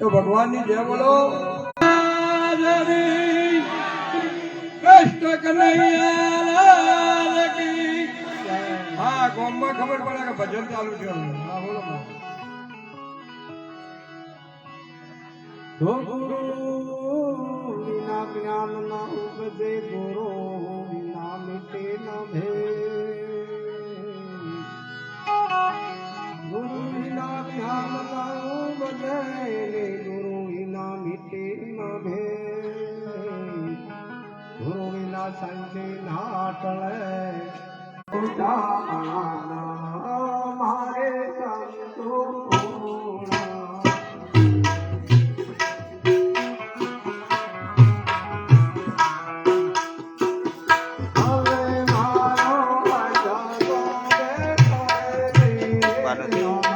તો ભગવાનની જય બોલો. કૃષ્ણ કનૈયા હા ગામમાં ખબર પડે કે ભજન ચાલુ છે હા બોલો જો ગુરુ વિના જ્ઞાન ના ઉપજે ગુરુ વિના મિટે ન ભે સંખી નાટળે મારે સંતો Thank you.